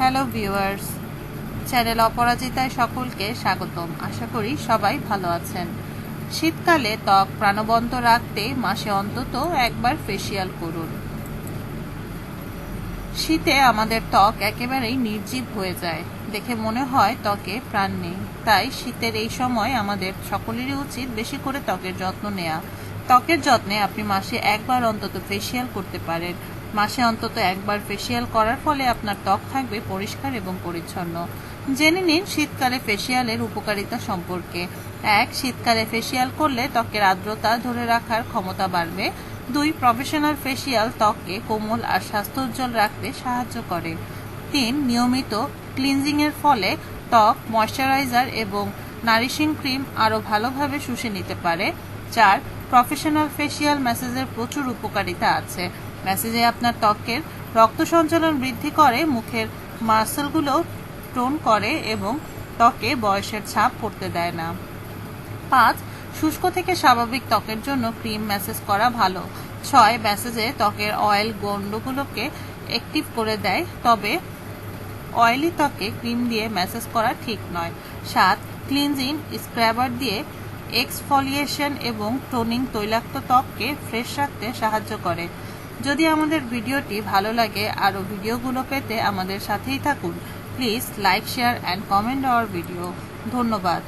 Hello viewers channel অপরাজিতায় সকলকে স্বাগতম। আশা করি সবাই ভালো আছেন। শীতকালে ত্বক প্রাণবন্ত রাখতে মাসে অন্তত একবার ফেসিয়াল করুন। শীতে আমাদের ত্বক একেবারেই নির্জীব হয়ে যায়। দেখে মনে হয় ত্বকে প্রাণ নেই। তাই শীতের এই সময় আমাদের সকলেরই উচিত বেশি করে ত্বকের যত্ন নেওয়া ত্বকের যত্নে আপনি মাসে একবার অন্তত ফেসিয়াল করতে পারেন। মাসে অন্তত একবার ফেসিয়াল করার ফলে আপনার ত্বক থাকবে পরিষ্কার এবং পরিচ্ছন্ন। জেনে নিন শীতকালে ফেসিয়ালের উপকারিতা সম্পর্কে। এক, শীতকালে ফেসিয়াল করলে ত্বকের আর্দ্রতা ধরে রাখার ক্ষমতা বাড়বে। দুই প্রফেশনাল ফেসিয়াল ত্বককে কোমল আর স্বাস্থ্য উজ্জ্বল রাখতে সাহায্য করে। তিন, নিয়মিত ক্লিনজিংয়ের ফলে ত্বক ময়শ্চারাইজার এবং নারিশিং ক্রিম আরও ভালোভাবে শুষে নিতে পারে। চার প্রফেশনাল ফেসিয়াল ম্যাসেজের প্রচুর উপকারিতা আছে। ম্যাসেজে আপনার ত্বকের রক্ত সঞ্চালন বৃদ্ধি করে, মুখের মাসেলগুলো টোন করে এবং ত্বকে বয়সের ছাপ পড়তে দেয় না। পাঁচ, শুষ্ক থেকে স্বাভাবিক ত্বকের জন্য ক্রিম ম্যাসেজ করা ভালো। ছয় ম্যাসেজে ত্বকের অয়েল গণ্ডগুলোকে অ্যাক্টিভ করে দেয়, তবে অয়েলি ত্বকে ক্রিম দিয়ে ম্যাসেজ করা ঠিক নয়। সাত, ক্লিনজিং স্ক্র্যাবার দিয়ে এক্সফলিয়েশন এবং টোনিং তৈলাক্ত ত্বককে ফ্রেশ রাখতে সাহায্য করে। যদি আমাদের ভিডিওটি ভালো লাগে আরও ভিডিওগুলো পেতে আমাদের সাথেই থাকুন please like share and comment our video ধন্যবাদ।